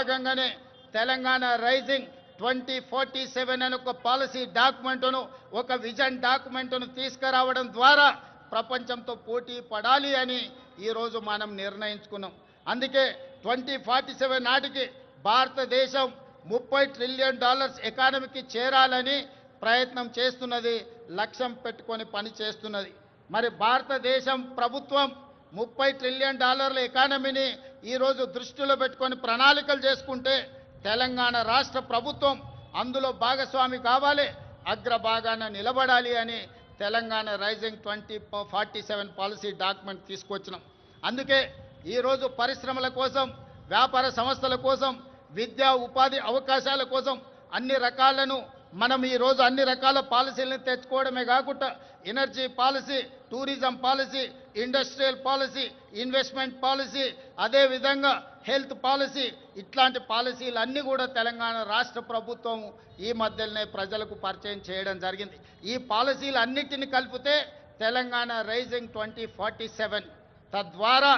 భాగంగానే Telangana rising twenty forty seven అనే ఒక పాలసీ డాక్యుమెంట్ను ఒక విజన్ డాక్యుమెంట్ను తీసుకురావడం ద్వారా ప్రపంచంతో పోటీ పడాలి అని ఈరోజు మనం నిర్ణయించుకున్నాం. అందుకే ట్వంటీ ఫార్టీ సెవెన్ నాటికి భారతదేశం ముప్పై ట్రిలియన్ డాలర్స్ ఎకానమీకి చేరాలని ప్రయత్నం చేస్తున్నది లక్ష్యం పెట్టుకొని పని చేస్తున్నది. మరి భారతదేశం ప్రభుత్వం ముప్పై ట్రిలియన్ డాలర్ల ఎకానమీని ఈరోజు దృష్టిలో పెట్టుకొని ప్రణాళికలు చేసుకుంటే తెలంగాణ రాష్ట్ర ప్రభుత్వం అందులో భాగస్వామి కావాలి అగ్రభాగాన నిలబడాలి అని Telangana rising twenty forty seven policy document తీసుకొచ్చినాం. అందుకే ఈరోజు పరిశ్రమల కోసం వ్యాపార సంస్థల కోసం విద్యా ఉపాధి అవకాశాల కోసం అన్ని రకాలను మనం ఈరోజు అన్ని రకాల పాలసీలను తెచ్చుకోవడమే కాకుండా energy policy tourism policy industrial policy investment policy అదేవిధంగా హెల్త్ పాలసీ ఇట్లాంటి పాలసీలు అన్నీ కూడా తెలంగాణ రాష్ట్ర ప్రభుత్వం ఈ మధ్యలోనే ప్రజలకు పరిచయం చేయడం జరిగింది. ఈ పాలసీలు అన్నిటిని కలిపితే Telangana rising twenty forty seven తద్వారా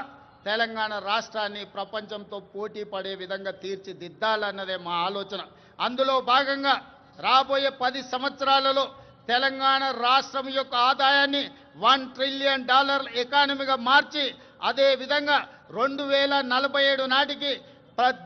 తెలంగాణ రాష్ట్రాన్ని ప్రపంచంతో పోటీ పడే విధంగా తీర్చిదిద్దాలన్నదే మా ఆలోచన. అందులో భాగంగా రాబోయే పది సంవత్సరాలలో తెలంగాణ రాష్ట్రం యొక్క ఆదాయాన్ని వన్ ట్రిలియన్ డాలర్ ఎకానమీగా మార్చి అదేవిధంగా రెండు వేల నలభై ఏడు నాటికి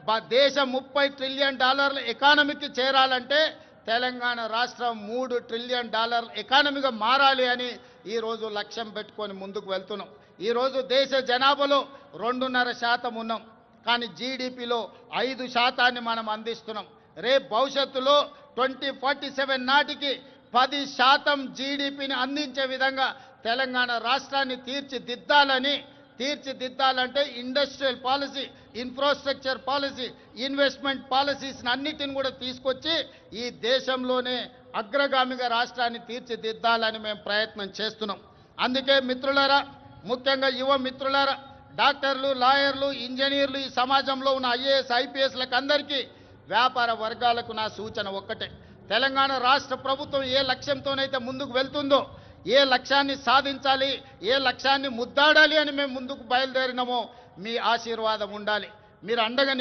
బ- దేశం ముప్పై ట్రిలియన్ డాలర్ల ఎకానమీకి చేరాలంటే తెలంగాణ రాష్ట్రం మూడు ట్రిలియన్ డాలర్ ఎకానమీగా మారాలి అని ఈరోజు లక్ష్యం పెట్టుకొని ముందుకు వెళ్తున్నాం. ఈరోజు దేశ జనాభాలో రెండున్నర శాతం ఉన్నాం. కానీ జీడిపిలో ఐదు శాతాన్ని మనం అందిస్తున్నాం. రేపు భవిష్యత్తులో ట్వంటీ ఫార్టీ సెవెన్ నాటికి పది శాతం జీడిపిని అందించే విధంగా తెలంగాణ రాష్ట్రాన్ని తీర్చిదిద్దాలని తీర్చిదిద్దాలంటే industrial policy infrastructure policy investment పాలసీస్ని అన్నిటిని కూడా తీసుకొచ్చి ఈ దేశంలోనే అగ్రగామిగా రాష్ట్రాన్ని తీర్చిదిద్దాలని మేము ప్రయత్నం చేస్తున్నాం. అందుకే మిత్రులారా ముఖ్యంగా యువ మిత్రులారా డాక్టర్లు లాయర్లు ఇంజనీర్లు ఈ సమాజంలో ఉన్న ఐఏఎస్ ఐపీఎస్లకు అందరికీ వ్యాపార వర్గాలకు నా సూచన ఒక్కటే. తెలంగాణ రాష్ట్ర ప్రభుత్వం ఏ లక్ష్యంతోనైతే ముందుకు వెళ్తుందో ఏ లక్ష్యాన్ని సాధించాలి ఏ లక్ష్యాన్ని ముద్దాడాలి అని మేము ముందుకు బయలుదేరినామో మీ ఆశీర్వాదం ఉండాలి. మీరు అండగా